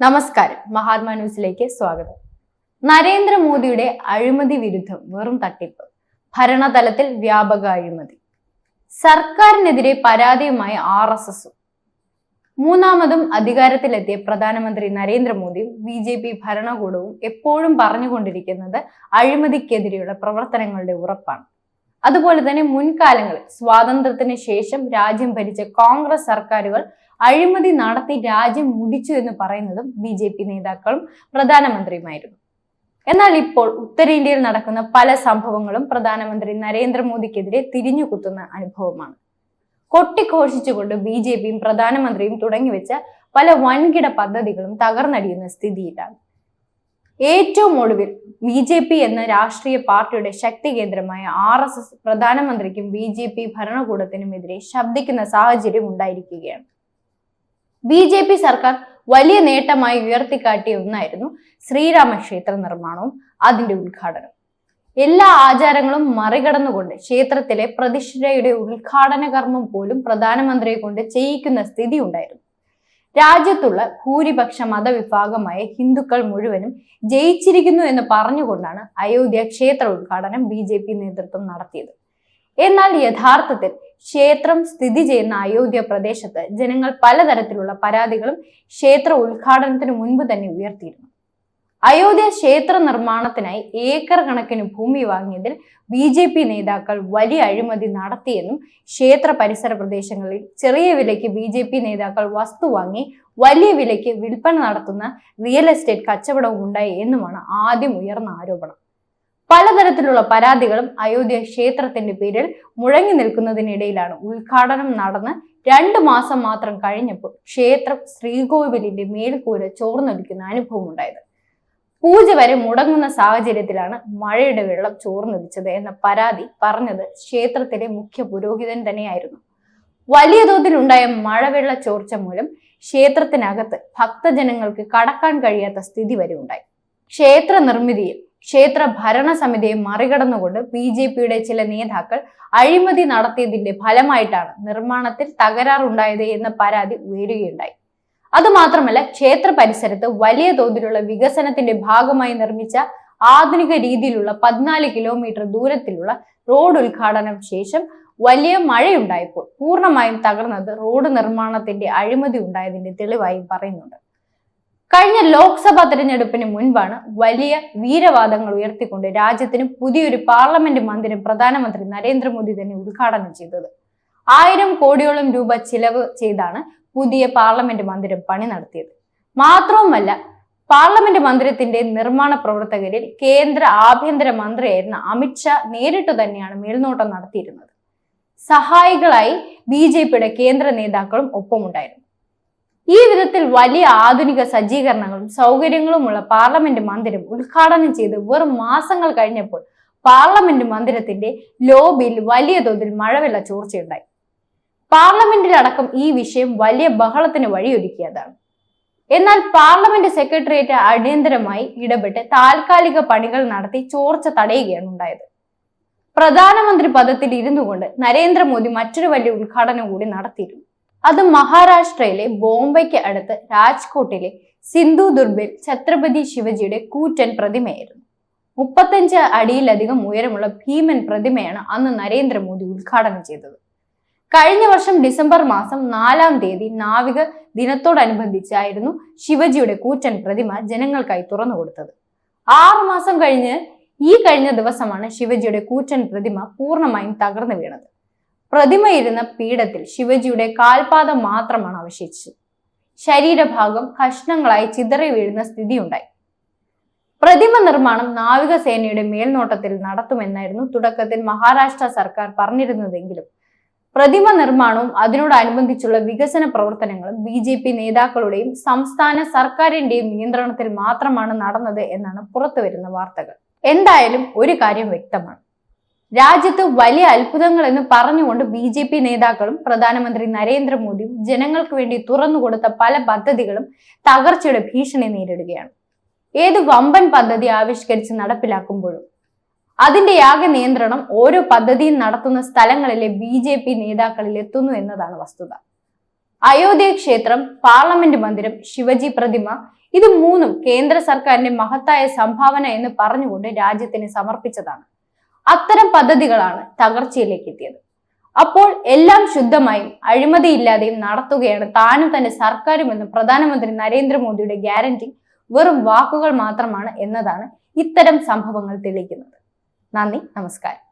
നമസ്കാരം. മഹാത്മാ ന്യൂസിലേക്ക് സ്വാഗതം. നരേന്ദ്രമോദിയുടെ അഴിമതി വിരുദ്ധം വെറും തട്ടിപ്പ്. ഭരണതലത്തിൽ വ്യാപക അഴിമതി. സർക്കാരിനെതിരെ പരാതിയുമായി ആർ എസ് എസും. മൂന്നാമതും അധികാരത്തിലെത്തിയ പ്രധാനമന്ത്രി നരേന്ദ്രമോദിയും ബി ജെ പി ഭരണകൂടവും എപ്പോഴും പറഞ്ഞുകൊണ്ടിരിക്കുന്നത് അഴിമതിക്കെതിരെയുള്ള പ്രവർത്തനങ്ങളുടെ ഉറപ്പാണ്. അതുപോലെ തന്നെ മുൻകാലങ്ങളിൽ സ്വാതന്ത്ര്യത്തിന് ശേഷം രാജ്യം ഭരിച്ച കോൺഗ്രസ് സർക്കാരുകൾ അഴിമതി നടത്തി രാജ്യം മുടിച്ചു എന്ന് പറയുന്നതും ബി ജെ പി നേതാക്കളും പ്രധാനമന്ത്രിയുമായിരുന്നു. എന്നാൽ ഇപ്പോൾ ഉത്തരേന്ത്യയിൽ നടക്കുന്ന പല സംഭവങ്ങളും പ്രധാനമന്ത്രി നരേന്ദ്രമോദിക്കെതിരെ തിരിഞ്ഞുകുത്തുന്ന അനുഭവമാണ്. കൊട്ടിഘോഷിച്ചുകൊണ്ട് ബി ജെ പിയും പ്രധാനമന്ത്രിയും തുടങ്ങിവെച്ച പല വൻകിട പദ്ധതികളും തകർന്നടിയുന്ന സ്ഥിതിയിലാണ് ഏറ്റവും ഒടുവിൽ ബി ജെ പി എന്ന രാഷ്ട്രീയ പാർട്ടിയുടെ ശക്തി കേന്ദ്രമായ ആർ എസ് എസ് പ്രധാനമന്ത്രിക്കും ബി ജെ പി ഭരണകൂടത്തിനുമെതിരെ ശബ്ദിക്കുന്ന സാഹചര്യം ഉണ്ടായിരിക്കുകയാണ്. ബി ജെ പി സർക്കാർ വലിയ നേട്ടമായി ഉയർത്തിക്കാട്ടിയ ഒന്നായിരുന്നു ശ്രീരാമക്ഷേത്ര നിർമ്മാണവും അതിന്റെ ഉദ്ഘാടനം എല്ലാ ആചാരങ്ങളും മറികടന്നുകൊണ്ട് ക്ഷേത്രത്തിലെ പ്രതിഷ്ഠയുടെ ഉദ്ഘാടന കർമ്മം പോലും പ്രധാനമന്ത്രിയെ കൊണ്ട് ചെയ്യിക്കുന്ന സ്ഥിതി ഉണ്ടായിരുന്നു. രാജ്യത്തുള്ള ഭൂരിപക്ഷ മതവിഭാഗമായ ഹിന്ദുക്കൾ മുഴുവനും ജയിച്ചിരിക്കുന്നു എന്ന് പറഞ്ഞുകൊണ്ടാണ് അയോധ്യ ക്ഷേത്ര ഉദ്ഘാടനം ബി നേതൃത്വം നടത്തിയത്. എന്നാൽ യഥാർത്ഥത്തിൽ ക്ഷേത്രം സ്ഥിതി ചെയ്യുന്ന അയോധ്യ പ്രദേശത്ത് ജനങ്ങൾ പലതരത്തിലുള്ള പരാതികളും ക്ഷേത്ര ഉദ്ഘാടനത്തിന് മുൻപ് തന്നെ ഉയർത്തിയിരുന്നു. അയോധ്യ ക്ഷേത്ര നിർമ്മാണത്തിനായി ഏക്കർ കണക്കിന് ഭൂമി വാങ്ങിയതിൽ ബി ജെ പി നേതാക്കൾ വലിയ അഴിമതി നടത്തിയെന്നും ക്ഷേത്ര പരിസര പ്രദേശങ്ങളിൽ ചെറിയ വിലയ്ക്ക് ബി ജെ പി നേതാക്കൾ വസ്തു വാങ്ങി വലിയ വിലയ്ക്ക് വിൽപ്പന നടത്തുന്ന റിയൽ എസ്റ്റേറ്റ് കച്ചവടവും ഉണ്ടായി എന്നുമാണ് ആദ്യം ഉയർന്ന ആരോപണം. പലതരത്തിലുള്ള പരാതികളും അയോധ്യ ക്ഷേത്രത്തിന്റെ പേരിൽ മുഴങ്ങി നിൽക്കുന്നതിനിടയിലാണ് ഉദ്ഘാടനം നടന്ന് രണ്ട് മാസം മാത്രം കഴിഞ്ഞപ്പോൾ ക്ഷേത്രം ശ്രീകോവിലിന്റെ മേൽക്കൂര ചോർന്നൊലിക്കുന്ന അനുഭവം ഉണ്ടായത്. പൂജ വരെ മുടങ്ങുന്ന സാഹചര്യത്തിലാണ് മഴയുടെ വെള്ളം ചോർന്നൊലിച്ചത് എന്ന പരാതി പറഞ്ഞത് ക്ഷേത്രത്തിലെ മുഖ്യ പുരോഹിതൻ തന്നെയായിരുന്നു. വലിയ തോതിലുണ്ടായ മഴവെള്ള ചോർച്ച മൂലം ക്ഷേത്രത്തിനകത്ത് ഭക്തജനങ്ങൾക്ക് കടക്കാൻ കഴിയാത്ത സ്ഥിതി വരെ ഉണ്ടായി. ക്ഷേത്ര നിർമ്മിതിയിൽ ക്ഷേത്ര ഭരണസമിതിയെ മറികടന്നുകൊണ്ട് ബി ജെ പിയുടെ ചില നേതാക്കൾ അഴിമതി നടത്തിയതിന്റെ ഫലമായിട്ടാണ് നിർമ്മാണത്തിൽ തകരാറുണ്ടായത് എന്ന പരാതി ഉയരുകയുണ്ടായി. അതുമാത്രമല്ല ക്ഷേത്ര പരിസരത്ത് വലിയ തോതിലുള്ള വികസനത്തിന്റെ ഭാഗമായി നിർമ്മിച്ച ആധുനിക രീതിയിലുള്ള പതിനാല് കിലോമീറ്റർ ദൂരത്തിലുള്ള റോഡ് ഉദ്ഘാടനം ശേഷം വലിയ മഴയുണ്ടായപ്പോൾ പൂർണമായും തകർന്നത് റോഡ് നിർമ്മാണത്തിന്റെ അഴിമതി ഉണ്ടായതിന്റെ തെളിവായി പറയുന്നുണ്ട്. കഴിഞ്ഞ ലോക്സഭാ തെരഞ്ഞെടുപ്പിന് മുൻപാണ് വലിയ വീരവാദങ്ങൾ ഉയർത്തിക്കൊണ്ട് രാജ്യത്തിന് പുതിയൊരു പാർലമെന്റ് മന്ദിരം പ്രധാനമന്ത്രി നരേന്ദ്രമോദി തന്നെ ഉദ്ഘാടനം ചെയ്തത്. ആയിരം കോടിയോളം രൂപ ചിലവ് ചെയ്താണ് പുതിയ പാർലമെന്റ് മന്ദിരം പണി നടത്തിയത്. മാത്രവുമല്ല പാർലമെന്റ് മന്ദിരത്തിന്റെ നിർമ്മാണ പ്രവർത്തകരിൽ കേന്ദ്ര ആഭ്യന്തര മന്ത്രിയായിരുന്ന അമിത്ഷാ നേരിട്ട് തന്നെയാണ് മേൽനോട്ടം നടത്തിയിരുന്നത്. സഹായികളായി ബി കേന്ദ്ര നേതാക്കളും ഒപ്പമുണ്ടായിരുന്നു. ഈ വിധത്തിൽ വലിയ ആധുനിക സജ്ജീകരണങ്ങളും സൗകര്യങ്ങളുമുള്ള പാർലമെന്റ് മന്ദിരം ഉദ്ഘാടനം ചെയ്ത് വെറും മാസങ്ങൾ കഴിഞ്ഞപ്പോൾ പാർലമെന്റ് മന്ദിരത്തിന്റെ ലോബിയിൽ വലിയ തോതിൽ മഴവെള്ള ചോർച്ചയുണ്ടായി. പാർലമെന്റിലടക്കം ഈ വിഷയം വലിയ ബഹളത്തിന് വഴിയൊരുക്കിയതാണ്. എന്നാൽ പാർലമെന്റ് സെക്രട്ടേറിയറ്റ് അടിയന്തരമായി ഇടപെട്ട് താൽക്കാലിക പണികൾ നടത്തി ചോർച്ച തടയുകയാണ് ഉണ്ടായത്. പ്രധാനമന്ത്രി പദത്തിൽ ഇരുന്നുകൊണ്ട് നരേന്ദ്രമോദി മറ്റൊരു വലിയ ഉദ്ഘാടനം കൂടി നടത്തിയിരുന്നു. അത് മഹാരാഷ്ട്രയിലെ ബോംബെക്ക് അടുത്ത് രാജ്കോട്ടിലെ സിന്ധു ദുർബിൽ ഛത്രപതി ശിവജിയുടെ കൂറ്റൻ പ്രതിമയായിരുന്നു. മുപ്പത്തഞ്ച് അടിയിലധികം ഉയരമുള്ള ഭീമൻ പ്രതിമയാണ് അന്ന് നരേന്ദ്രമോദി ഉദ്ഘാടനം ചെയ്തത്. കഴിഞ്ഞ വർഷം ഡിസംബർ മാസം നാലാം തീയതി നാവിക ദിനത്തോടനുബന്ധിച്ചായിരുന്നു ശിവജിയുടെ കൂറ്റൻ പ്രതിമ ജനങ്ങൾക്കായി തുറന്നു കൊടുത്തത്. ആറു മാസം കഴിഞ്ഞ് ഈ കഴിഞ്ഞ ദിവസമാണ് ശിവജിയുടെ കൂറ്റൻ പ്രതിമ പൂർണമായും തകർന്നു വീണത്. പ്രതിമ ഇരുന്ന പീഠത്തിൽ ശിവജിയുടെ കാൽപാദം മാത്രമാണ് അവശേഷിച്ചത്. ശരീരഭാഗം കഷ്ണങ്ങളായി ചിതറി വീഴുന്ന സ്ഥിതിയുണ്ടായി. പ്രതിമ നിർമ്മാണം നാവികസേനയുടെ മേൽനോട്ടത്തിൽ നടത്തുമെന്നായിരുന്നു തുടക്കത്തിൽ മഹാരാഷ്ട്ര സർക്കാർ പറഞ്ഞിരുന്നതെങ്കിലും. പ്രതിമ നിർമ്മാണവും അതിനോടനുബന്ധിച്ചുള്ള വികസന പ്രവർത്തനങ്ങളും ബി ജെ പി നേതാക്കളുടെയും സംസ്ഥാന സർക്കാരിന്റെയും നിയന്ത്രണത്തിൽ മാത്രമാണ് നടന്നത് എന്നാണ് പുറത്തുവരുന്ന വാർത്തകൾ. എന്തായാലും ഒരു കാര്യം വ്യക്തമാണ്. രാജ്യത്ത് വലിയ അത്ഭുതങ്ങൾ എന്ന് പറഞ്ഞുകൊണ്ട് ബി ജെ പി നേതാക്കളും പ്രധാനമന്ത്രി നരേന്ദ്രമോദിയും ജനങ്ങൾക്ക് വേണ്ടി തുറന്നുകൊടുത്ത പല പദ്ധതികളും തകർച്ചയുടെ ഭീഷണി നേരിടുകയാണ്. ഏത് വമ്പൻ പദ്ധതി ആവിഷ്കരിച്ച് നടപ്പിലാക്കുമ്പോഴും അതിന്റെ യാഗ നിയന്ത്രണം ഓരോ പദ്ധതിയും നടത്തുന്ന സ്ഥലങ്ങളിലെ ബി ജെ പി നേതാക്കളിൽ എത്തുന്നു എന്നതാണ് വസ്തുത. അയോധ്യ ക്ഷേത്രം പാർലമെന്റ് മന്ദിരം ശിവജി പ്രതിമ ഇത് മൂന്നും കേന്ദ്ര സർക്കാരിന്റെ മഹത്തായ സംഭാവന എന്ന് പറഞ്ഞുകൊണ്ട് രാജ്യത്തിന് സമർപ്പിച്ചതാണ്. അത്തരം പദ്ധതികളാണ് തകർച്ചയിലേക്ക് എത്തിയത്. അപ്പോൾ എല്ലാം ശുദ്ധമായും അഴിമതിയില്ലാതെയും നടത്തുകയാണ് താനും തന്റെ സർക്കാരുമെന്ന് പ്രധാനമന്ത്രി നരേന്ദ്രമോദിയുടെ ഗ്യാരണ്ടി വെറും വാക്കുകൾ മാത്രമാണ് എന്നതാണ് ഇത്തരം സംഭവങ്ങൾ തെളിയിക്കുന്നത്. നന്ദി നമസ്കാരം.